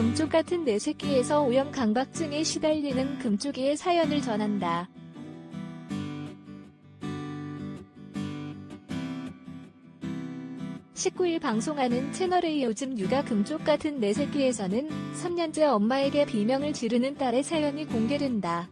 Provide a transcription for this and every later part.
금쪽 같은 내 새끼에서 오염 강박증에 시달리는 금쪽이의 사연을 전한다. 19일 방송하는 채널의 요즘 육아 금쪽 같은 내 새끼에서는 3년째 엄마에게 비명을 지르는 딸의 사연이 공개된다.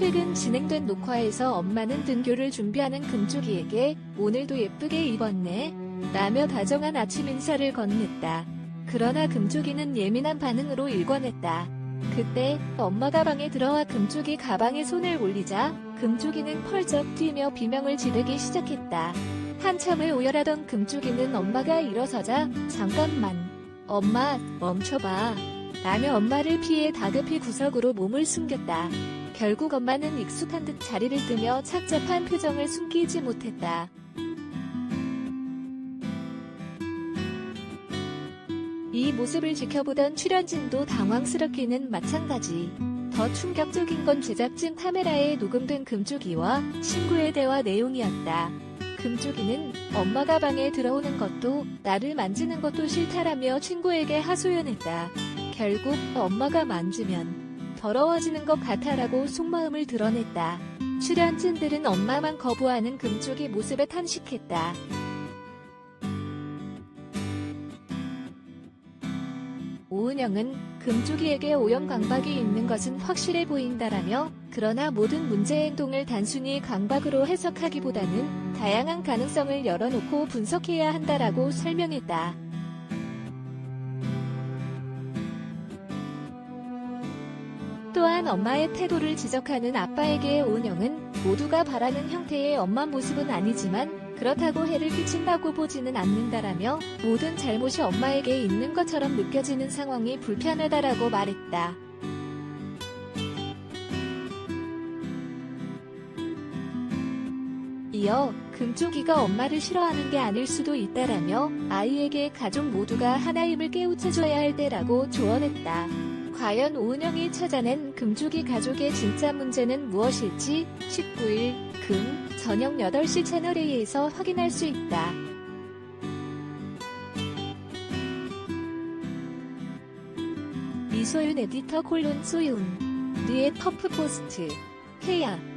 최근 진행된 녹화에서 엄마는 등교를 준비하는 금쪽이에게 오늘도 예쁘게 입었네. 라며 다정한 아침 인사를 건넸다. 그러나 금쪽이는 예민한 반응으로 일궈냈다. 그때 엄마가 방에 들어와 금쪽이 가방에 손을 올리자 금쪽이는 펄쩍 뛰며 비명을 지르기 시작했다. 한참을 오열하던 금쪽이는 엄마가 일어서자 잠깐만 엄마 멈춰봐 라며 엄마를 피해 다급히 구석으로 몸을 숨겼다. 결국 엄마는 익숙한 듯 자리를 뜨며 착잡한 표정을 숨기지 못했다. 이 모습을 지켜보던 출연진도 당황스럽기는 마찬가지. 더 충격적인 건 제작진 카메라에 녹음된 금쪽이와 친구의 대화 내용이었다. 금쪽이는 엄마가 방에 들어오는 것도 나를 만지는 것도 싫다라며 친구에게 하소연했다. 결국 엄마가 만지면 더러워지는 것 같아라고 속마음을 드러냈다. 출연진들은 엄마만 거부하는 금쪽이 모습에 탄식했다. 오은영은 금쪽이에게 오염 강박이 있는 것은 확실해 보인다라며 그러나 모든 문제 행동을 단순히 강박으로 해석하기보다는 다양한 가능성을 열어놓고 분석해야 한다라고 설명했다. 또한 엄마의 태도를 지적하는 아빠에게 오은영은 모두가 바라는 형태의 엄마 모습은 아니지만 그렇다고 해를 끼친다고 보지는 않는다라며 모든 잘못이 엄마에게 있는 것처럼 느껴지는 상황이 불편하다라고 말했다. 이어 금쪽이가 엄마를 싫어하는 게 아닐 수도 있다라며 아이에게 가족 모두가 하나임을 깨우쳐줘야 할 때라고 조언했다. 과연 오은영이 찾아낸 금쪽이 가족의 진짜 문제는 무엇일지 19일 금 저녁 8시 채널A에서 확인할 수 있다. 이소윤 에디터 콜론 소윤 르의 터프 포스트 헤야